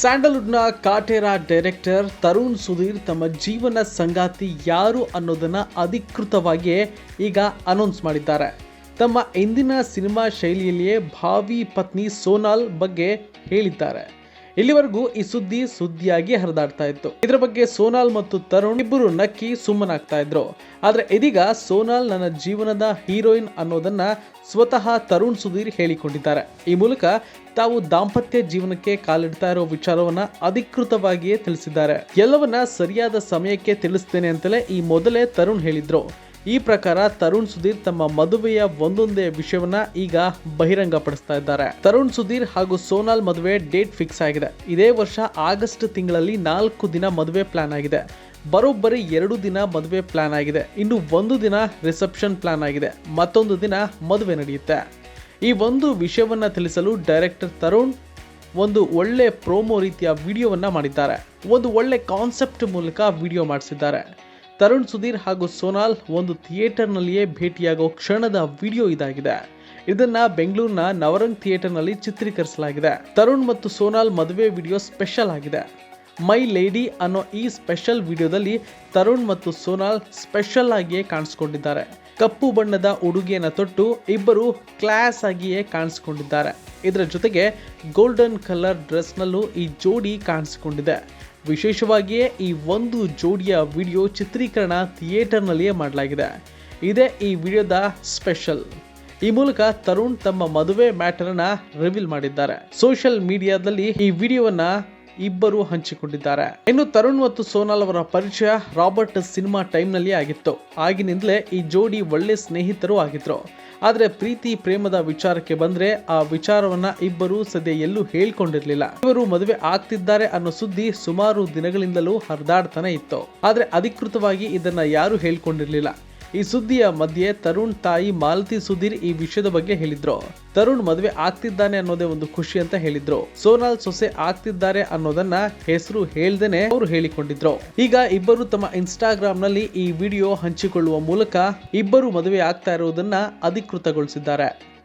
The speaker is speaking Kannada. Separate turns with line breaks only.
ಸ್ಯಾಂಡಲ್ವುಡ್ನ ಕಾಟೇರಾ ಡೈರೆಕ್ಟರ್ ತರುಣ್ ಸುಧೀರ್ ತಮ್ಮ ಜೀವನ ಸಂಗಾತಿ ಯಾರು ಅನ್ನೋದನ್ನು ಅಧಿಕೃತವಾಗಿ ಈಗ ಅನೌನ್ಸ್ ಮಾಡಿದ್ದಾರೆ. ತಮ್ಮ ಇಂದಿನ ಸಿನಿಮಾ ಶೈಲಿಯಲ್ಲಿಯೇ ಭಾವಿ ಪತ್ನಿ ಸೋನಾಲ್ ಬಗ್ಗೆ ಹೇಳಿದ್ದಾರೆ. ಇಲ್ಲಿವರೆಗೂ ಈ ಸುದ್ದಿ ಸುದ್ದಿಯಾಗಿ ಹರಿದಾಡ್ತಾ ಇತ್ತು. ಇದರ ಬಗ್ಗೆ ಸೋನಾಲ್ ಮತ್ತು ತರುಣ್ ಇಬ್ಬರು ನಕ್ಕಿ ಸುಮ್ಮನಾಗ್ತಾ ಇದ್ರು. ಆದ್ರೆ ಇದೀಗ ಸೋನಾಲ್ ನನ್ನ ಜೀವನದ ಹೀರೋಯಿನ್ ಅನ್ನೋದನ್ನ ಸ್ವತಃ ತರುಣ್ ಸುಧೀರ್ ಹೇಳಿಕೊಂಡಿದ್ದಾರೆ. ಈ ಮೂಲಕ ತಾವು ದಾಂಪತ್ಯ ಜೀವನಕ್ಕೆ ಕಾಲಿಡ್ತಾ ಇರೋ ವಿಚಾರವನ್ನ ಅಧಿಕೃತವಾಗಿಯೇ ತಿಳಿಸಿದ್ದಾರೆ. ಎಲ್ಲವನ್ನ ಸರಿಯಾದ ಸಮಯಕ್ಕೆ ತಿಳಿಸ್ತೇನೆ ಅಂತಲೇ ಈ ಮೊದಲೇ ತರುಣ್ ಹೇಳಿದ್ರು. ಈ ಪ್ರಕಾರ ತರುಣ್ ಸುಧೀರ್ ತಮ್ಮ ಮದುವೆಯ ಒಂದೊಂದೇ ವಿಷಯವನ್ನ ಈಗ ಬಹಿರಂಗಪಡಿಸ್ತಾ ಇದ್ದಾರೆ. ತರುಣ್ ಸುಧೀರ್ ಹಾಗೂ ಸೋನಾಲ್ ಮದುವೆ ಡೇಟ್ ಫಿಕ್ಸ್ ಆಗಿದೆ. ಇದೇ ವರ್ಷ ಆಗಸ್ಟ್ ತಿಂಗಳಲ್ಲಿ ನಾಲ್ಕು ದಿನ ಮದುವೆ ಪ್ಲಾನ್ ಆಗಿದೆ. ಬರೋಬ್ಬರಿ ಎರಡು ದಿನ ಮದುವೆ ಪ್ಲಾನ್ ಆಗಿದೆ. ಇನ್ನು ಒಂದು ದಿನ ರಿಸೆಪ್ಷನ್ ಪ್ಲಾನ್ ಆಗಿದೆ. ಮತ್ತೊಂದು ದಿನ ಮದುವೆ ನಡೆಯುತ್ತೆ. ಈ ಒಂದು ವಿಷಯವನ್ನ ತಿಳಿಸಲು ಡೈರೆಕ್ಟರ್ ತರುಣ್ ಒಂದು ಒಳ್ಳೆ ಪ್ರೋಮೋ ರೀತಿಯ ವಿಡಿಯೋವನ್ನ ಮಾಡಿದ್ದಾರೆ. ಒಂದು ಒಳ್ಳೆ ಕಾನ್ಸೆಪ್ಟ್ ಮೂಲಕ ವಿಡಿಯೋ ಮಾಡಿಸಿದ್ದಾರೆ. ತರುಣ್ ಸುಧೀರ್ ಹಾಗೂ ಸೋನಾಲ್ ಒಂದು ಥಿಯೇಟರ್ನಲ್ಲಿಯೇ ಭೇಟಿಯಾಗೋ ಕ್ಷಣದ ವಿಡಿಯೋ ಇದಾಗಿದೆ. ಇದನ್ನ ಬೆಂಗಳೂರಿನ ನವರಂಗ್ ಥಿಯೇಟರ್ನಲ್ಲಿ ಚಿತ್ರೀಕರಿಸಲಾಗಿದೆ. ತರುಣ್ ಮತ್ತು ಸೋನಾಲ್ ಮದುವೆ ವಿಡಿಯೋ ಸ್ಪೆಷಲ್ ಆಗಿದೆ. ಮೈ ಲೇಡಿ ಅನ್ನೋ ಈ ಸ್ಪೆಷಲ್ ವಿಡಿಯೋದಲ್ಲಿ ತರುಣ್ ಮತ್ತು ಸೋನಾಲ್ ಸ್ಪೆಷಲ್ ಆಗಿಯೇ ಕಾಣಿಸ್ಕೊಂಡಿದ್ದಾರೆ. ಕಪ್ಪು ಬಣ್ಣದ ಉಡುಗೆಯನ್ನು ತೊಟ್ಟು ಇಬ್ಬರು ಕ್ಲಾಸ್ ಆಗಿಯೇ ಕಾಣಿಸ್ಕೊಂಡಿದ್ದಾರೆ. ಇದರ ಜೊತೆಗೆ ಗೋಲ್ಡನ್ ಕಲರ್ ಡ್ರೆಸ್ನಲ್ಲೂ ಈ ಜೋಡಿ ಕಾಣಿಸಿಕೊಂಡಿದೆ. ವಿಶೇಷವಾಗಿಯೇ ಈ ಒಂದು ಜೋಡಿಯ ವಿಡಿಯೋ ಚಿತ್ರೀಕರಣ ಥಿಯೇಟರ್ನಲ್ಲಿಯೇ ಮಾಡಲಾಗಿದೆ. ಇದೇ ಈ ವಿಡಿಯೋದ ಸ್ಪೆಷಲ್. ಈ ಮೂಲಕ ತರುಣ್ ತಮ್ಮ ಮದುವೆ ಮ್ಯಾಟರ್ ಅನ್ನ ರಿವೀಲ್ ಮಾಡಿದ್ದಾರೆ. ಸೋಷಿಯಲ್ ಮೀಡಿಯಾದಲ್ಲಿ ಈ ವಿಡಿಯೋವನ್ನ ಇಬ್ಬರು ಹಂಚಿಕೊಂಡಿದ್ದಾರೆ. ಇನ್ನು ತರುಣ್ ಮತ್ತು ಸೋನಾಲ್ ಅವರ ಪರಿಚಯ ರಾಬರ್ಟ್ ಸಿನಿಮಾ ಟೈಮ್ನಲ್ಲಿ ಆಗಿತ್ತು. ಆಗಿನಿಂದಲೇ ಈ ಜೋಡಿ ಒಳ್ಳೆ ಸ್ನೇಹಿತರು ಆಗಿದ್ರು. ಆದರೆ ಪ್ರೀತಿ ಪ್ರೇಮದ ವಿಚಾರಕ್ಕೆ ಬಂದ್ರೆ ಆ ವಿಚಾರವನ್ನ ಇಬ್ಬರು ಸದ್ಯ ಎಲ್ಲೂ ಹೇಳ್ಕೊಂಡಿರ್ಲಿಲ್ಲ. ಇವರು ಮದುವೆ ಆಗ್ತಿದ್ದಾರೆ ಅನ್ನೋ ಸುದ್ದಿ ಸುಮಾರು ದಿನಗಳಿಂದಲೂ ಹರಿದಾಡ್ತಾನೆ ಇತ್ತು. ಆದ್ರೆ ಅಧಿಕೃತವಾಗಿ ಇದನ್ನ ಯಾರು ಹೇಳ್ಕೊಂಡಿರ್ಲಿಲ್ಲ. ಈ ಸುದ್ದಿಯ ಮಧ್ಯೆ ತರುಣ್ ತಾಯಿ ಮಾಲತಿ ಸುಧೀರ್ ಈ ವಿಷಯದ ಬಗ್ಗೆ ಹೇಳಿದ್ರು. ತರುಣ್ ಮದುವೆ ಆಗ್ತಿದ್ದಾನೆ ಅನ್ನೋದೇ ಒಂದು ಖುಷಿ ಅಂತ ಹೇಳಿದ್ರು. ಸೋನಾಲ್ ಸೊಸೆ ಆಗ್ತಿದ್ದಾರೆ ಅನ್ನೋದನ್ನ ಹೆಸರು ಹೇಳ್ದೇನೆ ಅವರು ಹೇಳಿಕೊಂಡಿದ್ರು. ಈಗ ಇಬ್ಬರು ತಮ್ಮ ಇನ್ಸ್ಟಾಗ್ರಾಮ್ನಲ್ಲಿ ಈ ವಿಡಿಯೋ ಹಂಚಿಕೊಳ್ಳುವ ಮೂಲಕ ಇಬ್ಬರು ಮದುವೆ ಆಗ್ತಾ ಇರುವುದನ್ನ ಅಧಿಕೃತಗೊಳಿಸಿದ್ದಾರೆ.